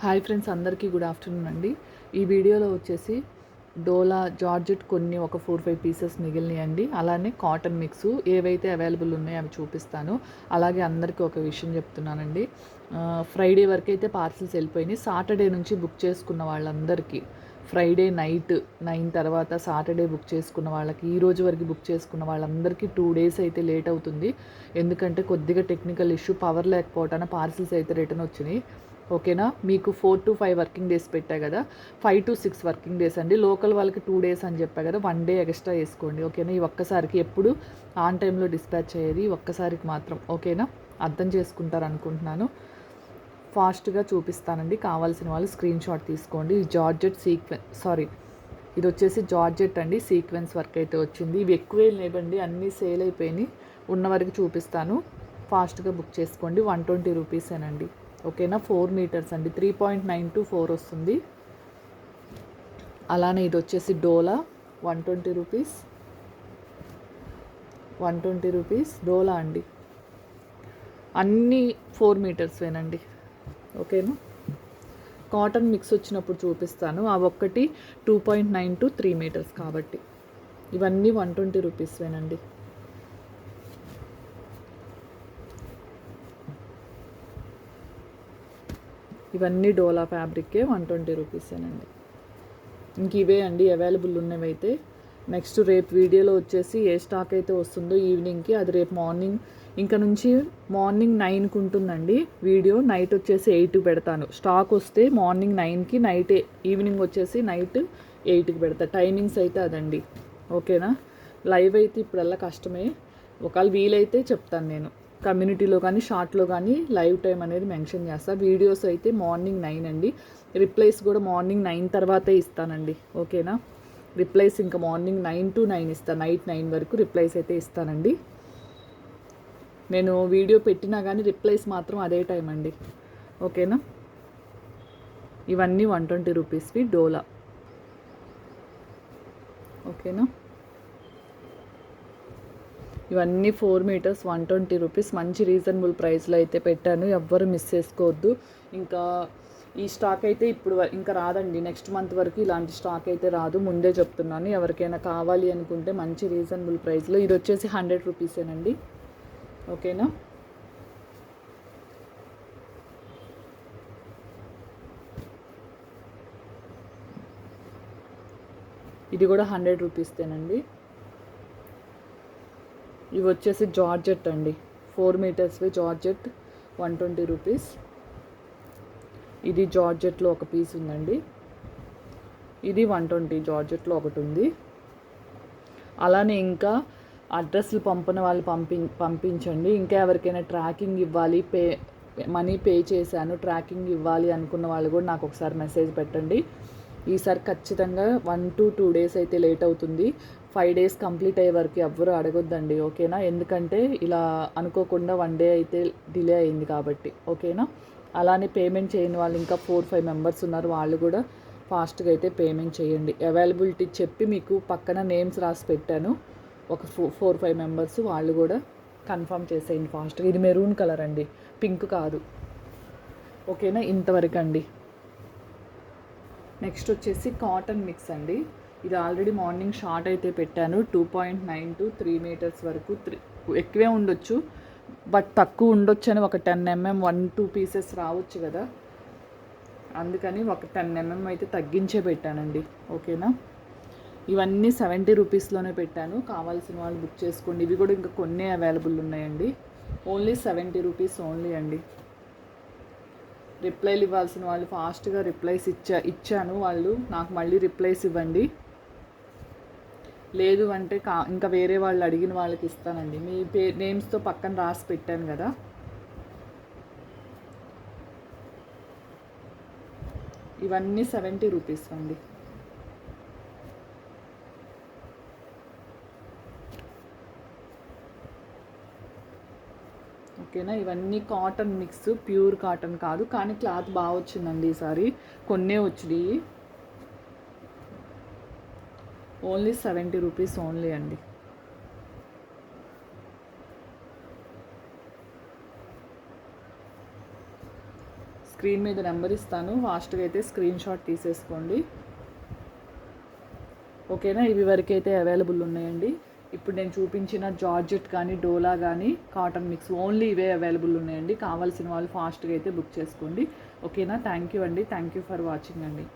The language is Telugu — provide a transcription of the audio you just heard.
హాయ్ ఫ్రెండ్స్ అందరికీ గుడ్ ఆఫ్టర్నూన్ అండి. ఈ వీడియోలో వచ్చేసి డోలా జార్జెట్ కొన్ని ఒక ఫోర్ ఫైవ్ పీసెస్ మిగిలినాయండి అలానే కాటన్ మిక్స్ ఏవైతే అవైలబుల్ ఉన్నాయో అవి చూపిస్తాను. అలాగే అందరికీ ఒక విషయం చెప్తున్నానండి. ఫ్రైడే వరకు అయితే పార్సిల్స్ వెళ్ళిపోయినాయి. సాటర్డే నుంచి బుక్ చేసుకున్న వాళ్ళందరికీ ఫ్రైడే నైట్ నైన్ తర్వాత సాటర్డే బుక్ చేసుకున్న వాళ్ళకి ఈ రోజు వరకు బుక్ చేసుకున్న వాళ్ళందరికీ టూ డేస్ అయితే లేట్ అవుతుంది. ఎందుకంటే కొద్దిగా టెక్నికల్ ఇష్యూ పవర్ లేకపోవటాన పార్సిల్స్ అయితే రిటర్న్ వచ్చినాయి. ఓకేనా? మీకు four to five working days పెట్టా కదా? Five to six working days అండి. లోకల్ వాళ్ళకి టూ డేస్ అని చెప్పా కదా? వన్ డే ఎక్స్ట్రా వేసుకోండి. ఓకేనా? ఈ ఒక్కసారికి ఎప్పుడు ఆన్ టైంలో డిస్పాచ్ అయ్యేది ఈ ఒక్కసారికి మాత్రం. ఓకేనా? అర్థం చేసుకుంటారు అనుకుంటున్నాను ఫాస్ట్గా చూపిస్తానండి. కావాల్సిన వాళ్ళు స్క్రీన్ షాట్ తీసుకోండి. జార్జెట్ సీక్వెన్ సారీ ఇది వచ్చేసి జార్జెట్ అండి. సీక్వెన్స్ వర్క్ అయితే వచ్చింది. ఇవి ఎక్కువే లేవండి. అన్నీ సేల్ అయిపోయినాయి. ఉన్న వరకు చూపిస్తాను. ఫాస్ట్గా బుక్ చేసుకోండి. వన్ ట్వంటీ రూపీసేనండి. ఓకేనా? ఫోర్ మీటర్స్ అండి. Three point nine to four వస్తుంది. అలానే ఇది వచ్చేసి డోలా. One twenty rupees. One twenty rupees. డోలా అండి. అన్నీ ఫోర్ మీటర్స్వేనండి ఓకేనా? కాటన్ మిక్స్ వచ్చినప్పుడు చూపిస్తాను. ఆ ఒక్కటి two point nine to three metres కాబట్టి. ఇవన్నీ వన్ ట్వంటీ రూపీస్వేనండి ఇవన్నీ డోలా ఫ్యాబ్రిక్కే వన్ ట్వంటీ రూపీసేనండి. ఇంక ఇవే అండి అవైలబుల్ ఉన్నవైతే. నెక్స్ట్ రేపు వీడియోలో వచ్చేసి ఏ స్టాక్ అయితే వస్తుందో ఈవినింగ్కి అది రేపు మార్నింగ్ ఇంకా నుంచి మార్నింగ్ నైన్కి ఉంటుందండి వీడియో. నైట్ వచ్చేసి ఎయిట్కి పెడతాను. స్టాక్ వస్తే మార్నింగ్ నైన్కి నైట్ ఈవినింగ్ వచ్చేసి నైట్ ఎయిట్కి పెడతా. టైమింగ్స్ అయితే అదండి. ఓకేనా? లైవ్ అయితే ఇప్పుడల్లా కష్టమే. ఒకవేళ వీలైతే చెప్తాను నేను. కమ్యూనిటీలో కానీ షార్ట్లో కానీ లైవ్ టైం అనేది మెన్షన్ చేస్తా. వీడియోస్ అయితే మార్నింగ్ నైన్ అండి. రిప్లైస్ కూడా మార్నింగ్ నైన్ తర్వాతే ఇస్తానండి. ఓకేనా? రిప్లైస్ ఇంకా మార్నింగ్ నైన్ టు నైన్ ఇస్తాను నైట్ నైన్ వరకు రిప్లైస్ అయితే ఇస్తానండి. నేను వీడియో పెట్టినా కానీ రిప్లైస్ మాత్రం అదే టైం అండి. ఓకేనా? ఇవన్నీ వన్ ట్వంటీ రూపీస్వి డోలా. ఓకేనా? ఇవన్నీ four metres one twenty rupees. మంచి రీజనబుల్ ప్రైస్లో అయితే పెట్టాను. ఎవ్వరు మిస్ చేసుకోవద్దు. ఇంకా ఈ స్టాక్ అయితే ఇప్పుడు ఇంకా రాదండి. నెక్స్ట్ మంత్ వరకు ఇలాంటి స్టాక్ అయితే రాదు. ముందే చెప్తున్నాను. ఎవరికైనా కావాలి అనుకుంటే మంచి రీజనబుల్ ప్రైస్లో. ఇది వచ్చేసి హండ్రెడ్ రూపీసేనండి. ఓకేనా? ఇది కూడా హండ్రెడ్ రూపీస్తేనండి ఇవి వచ్చేసి జార్జెట్ అండి. ఫోర్ మీటర్స్వి జార్జెట్ వన్ ట్వంటీ రూపీస్. ఇది జార్జెట్లో ఒక పీస్ ఉందండి. ఇది వన్ ట్వంటీ జార్జెట్లో ఒకటి ఉంది. అలానే ఇంకా అడ్రస్లు పంపిన వాళ్ళు పంపి పంపించండి. ఇంకా ఎవరికైనా ట్రాకింగ్ ఇవ్వాలి పే మనీ పే చేశాను ట్రాకింగ్ ఇవ్వాలి అనుకున్న వాళ్ళు కూడా నాకు ఒకసారి మెసేజ్ పెట్టండి. ఈసారి ఖచ్చితంగా వన్ టు టూ డేస్ అయితే లేట్ అవుతుంది. ఫైవ్ డేస్ కంప్లీట్ అయ్యే వరకు ఎవ్వరు అడగొద్దండి ఓకేనా? ఎందుకంటే ఇలా అనుకోకుండా వన్ డే అయితే డిలే అయింది కాబట్టి ఓకేనా? అలానే పేమెంట్ చేయని వాళ్ళు ఇంకా ఫోర్ ఫైవ్ మెంబర్స్ ఉన్నారు వాళ్ళు కూడా ఫాస్ట్గా అయితే పేమెంట్ చేయండి. అవైలబిలిటీ చెప్పి మీకు పక్కన నేమ్స్ రాసి పెట్టాను. ఒక ఫో ఫోర్ ఫైవ్ మెంబర్స్ వాళ్ళు కూడా కన్ఫర్మ్ చేసేయండి ఫాస్ట్గా ఇది మెరూన్ కలర్ అండి పింక్ కాదు ఓకేనా? ఇంతవరకు అండి నెక్స్ట్ వచ్చేసి కాటన్ మిక్స్ అండి. ఇది ఆల్రెడీ మార్నింగ్ షార్ట్ అయితే పెట్టాను. Two point nine to three metres వరకు త్రీ ఎక్కువే ఉండొచ్చు. బట్ తక్కువ ఉండొచ్చు అని ఒక ten mm one two pieces రావచ్చు కదా. అందుకని ఒక టెన్ ఎంఎం అయితే తగ్గించే పెట్టానండి. ఓకేనా? ఇవన్నీ సెవెంటీ రూపీస్లోనే పెట్టాను. కావాల్సిన వాళ్ళు బుక్ చేసుకోండి. ఇవి కూడా ఇంకా కొన్ని అవైలబుల్ ఉన్నాయండి. ఓన్లీ సెవెంటీ రూపీస్ ఓన్లీ అండి. రిప్లైలు ఇవ్వాల్సిన వాళ్ళు ఫాస్ట్గా రిప్లైస్ ఇచ్చా ఇచ్చాను వాళ్ళు. నాకు మళ్ళీ రిప్లైస్ ఇవ్వండి. లేదు అంటే కా ఇంకా వేరే వాళ్ళు అడిగిన వాళ్ళకి ఇస్తానండి. మీ పే నేమ్స్తో పక్కన రాసి పెట్టాను కదా. ఇవన్నీ సెవెంటీ రూపీస్ అండి. ఓకేనా? ఇవన్నీ కాటన్ మిక్స్ ప్యూర్ కాటన్ కాదు. కానీ క్లాత్ బాగా వచ్చిందండి ఈసారి. కొన్నే వచ్చినాయి. ఓన్లీ సెవెంటీ రూపీస్ ఓన్లీ అండి. స్క్రీన్ మీద నెంబర్ ఇస్తాను. ఫాస్ట్గా అయితే స్క్రీన్ షాట్ తీసేసుకోండి. ఓకేనా? ఇవి వరకు అయితే అవైలబుల్ ఉన్నాయండి. ఇప్పుడు నేను చూపించిన జార్జెట్ కానీ డోలా కానీ కాటన్ మిక్స్ ఓన్లీ ఇవే అవైలబుల్ ఉన్నాయండి. కావాల్సిన వాళ్ళు ఫాస్ట్గా అయితే బుక్ చేసుకోండి. ఓకేనా? థ్యాంక్ యూ అండి. థ్యాంక్ యూ ఫర్ వాచింగ్ అండి.